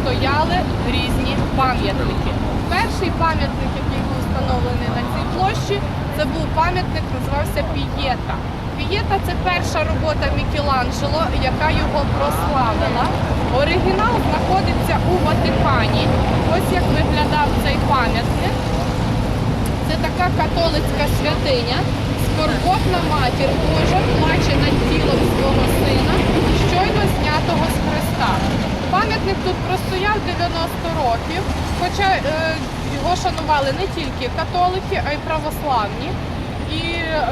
стояли різні пам'ятники. Перший пам'ятник, який був встановлений на цій площі, це був пам'ятник, називався Пієта. Пієта це перша робота Мікеланджело, яка його прославила. Оригінал знаходиться у Ватикані. Ось як виглядав цей пам'ятник. Це така католицька святиня. Скорботна матір Божа плаче над тілом свого сина, щойно знятого з Христа. Пам'ятник тут простояв 90 років, хоча е, його не тільки католики, а й православні. І е,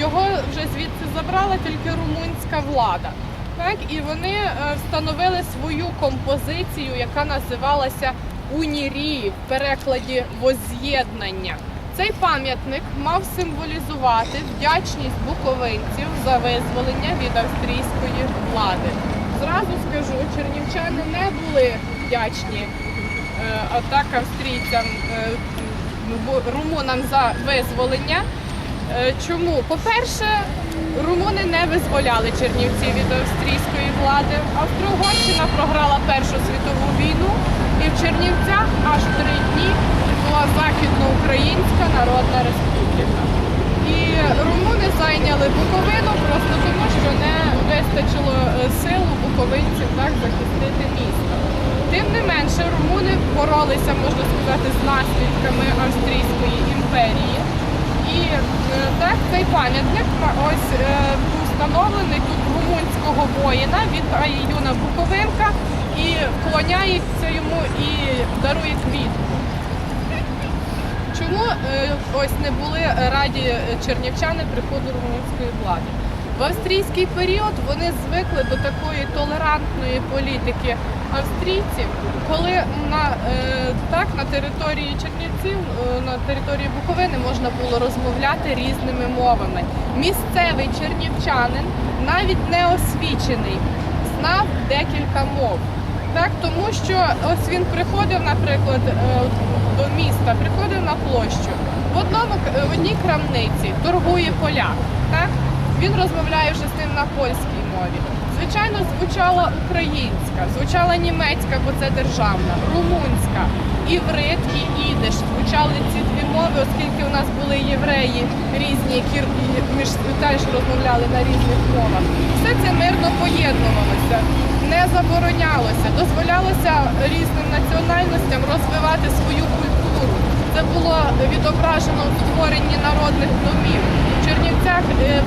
його вже звідси забрала тільки румунська влада. Так, і вони е, встановили свою композицію, яка називалася Унірії в перекладі воз'єднання. Цей пам'ятник мав символізувати вдячність буковинців за визволення від австрійської влади. Зразу скажу, чернівчани не були вдячні е, атак австрійцям, е, румунам за визволення. Е, Чому? По-перше, румуни не визволяли Чернівці від австрійської влади. Австро-Угорщина програла Першу світову війну, і в Чернівцях аж три дні була Західноукраїнська Народна Республіка. І румуни зайняли Буковину просто тому, що не вистачило сил у буковинців так захистити місто. Тим не менше, румуни боролися, можна сказати, з наслідками Австрійської імперії. І е, так цей пам'ятник ось е, був встановлений тут румунського воїна від Юна Буковинка і вклоняється йому і дарує квіт. Чому е, ось не були раді чернівчани приходу румунської влади? В австрійський період вони звикли до такої толерантної політики австрійців, коли на, е, так, на території Чернівців, е, на території Буковини можна було розмовляти різними мовами. Місцевий чернівчанин, навіть не освічений, знав декілька мов. Так, тому що ось він приходив, наприклад, е, до міста, приходив на площу. В одному в одній крамниці торгує поляк. Так? Він розмовляє вже з ним на польській мові. Звичайно, звучала українська, звучала німецька, бо це державна, румунська, іврит і ідиш. Звучали ці дві мови, оскільки у нас були євреї різні, які між теж розмовляли на різних мовах. Все це мирно поєднувалося, не заборонялося, дозволялося різним національностям розвивати свою культуру. Це було відображено в створенні народних домів. В Чернівцях е,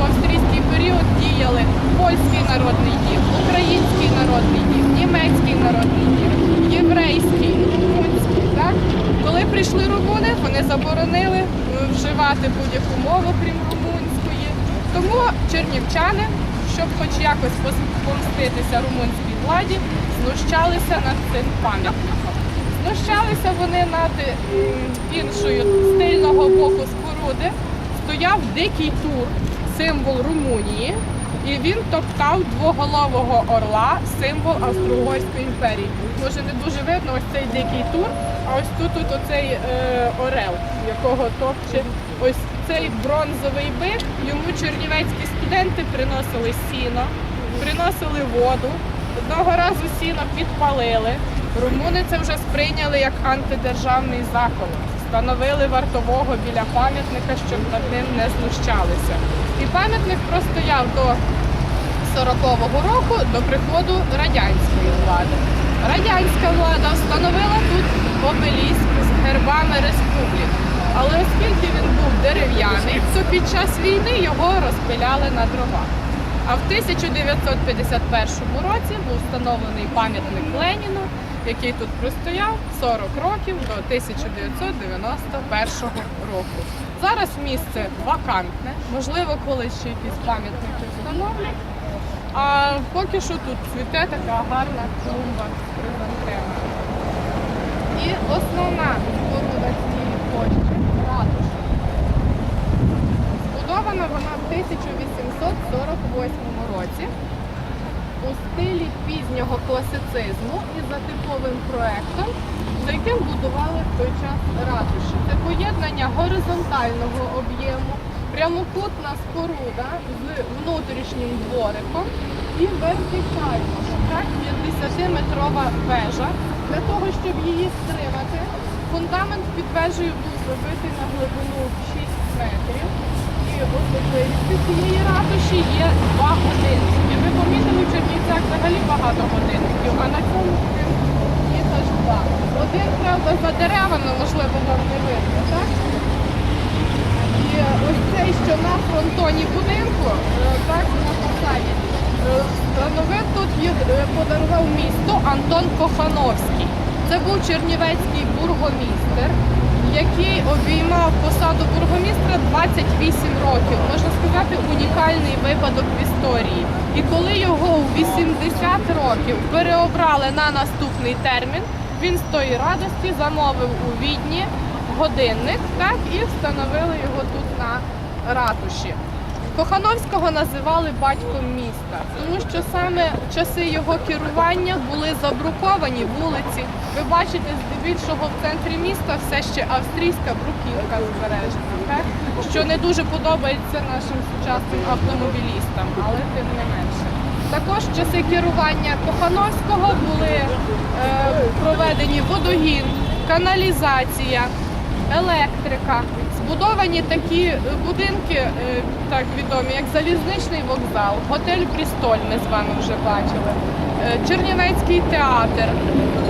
в австрійський період діяли польський народний дім, український народний дім, німецький народний дім, єврейський, румунський. Так? Коли прийшли румуни, вони заборонили е, вживати будь-яку мову, крім румунської. Тому чернівчани, щоб хоч якось помститися румунській владі, знущалися над цим пам'ятником. Знущалися вони над іншою з тильного боку споруди. Стояв дикий тур, символ Румунії, і він топтав двоголового орла, символ Австро-Угорської імперії. Може не дуже видно ось цей дикий тур, а ось тут, тут оцей е, орел, якого топче ось цей бронзовий бик. Йому чернівецькі студенти приносили сіно, приносили воду. Одного разу сіно підпалили. Румуни це вже сприйняли як антидержавний закон. Встановили вартового біля пам'ятника, щоб над ним не знущалися. І пам'ятник простояв до 40-го року до приходу радянської влади. Радянська влада встановила тут обеліск з гербами республік. Але оскільки він був дерев'яний, то під час війни його розпиляли на дрова. А в 1951 році був встановлений пам'ятник Леніну, який тут простояв 40 років до 1991 року. Зараз місце вакантне, можливо, колись ще якісь пам'ятники встановлять. А поки що тут цвіте така гарна клумба хризантема. І основна споруда цієї площі ратуша. Збудована вона в 1848 році у стилі пізнього класицизму і за типовим проектом, за яким будували в той час ратуші. Це поєднання горизонтального об'єму, прямокутна споруда з внутрішнім двориком і вертикального, так, 50-метрового метрова вежа. Для того, щоб її стримати, фундамент під вежею був забитий на глибину 6 метрів. І особливістю цієї ратуші є два годинники. Помітили, в Чернівцях взагалі багато годинників, а на цьому їх аж два. Один, правда, за деревами, можливо, вам не видно, так? І ось цей, що на фронтоні будинку, е, так, на фасаді, е, встановив тут е, подарував місто Антон Кохановський. Це був чернівецький бургомістр, який обіймав посаду бургомістра 28 років. Можна сказати, унікальний випадок в історії. І коли його у 80 років переобрали на наступний термін, він з тої радості замовив у Відні годинник, так і встановили його тут на ратуші. Кохановського називали батьком міста, тому що саме часи його керування були забруковані вулиці. Ви бачите, здебільшого в центрі міста все ще австрійська бруківка збережена, що не дуже подобається нашим сучасним автомобілістам, але тим не менше. Також часи керування Кохановського були е, проведені водогін, каналізація, електрика. Збудовані такі е, будинки, е, так відомі, як залізничний вокзал, готель Брістоль, ми з вами вже бачили, е, Чернівецький театр,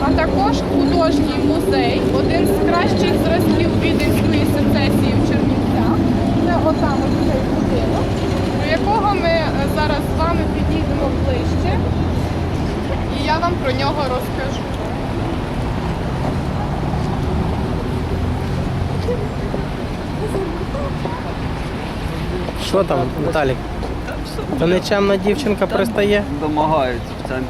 а також художній музей, один з кращих зразків віденської сецесії в Чернівцях. Це отам цей будинок, до якого ми зараз з вами підійдемо ближче, і я вам про нього розкажу. Що там, Віталік? То нечемна дівчинка пристає? Домагаються в центрі.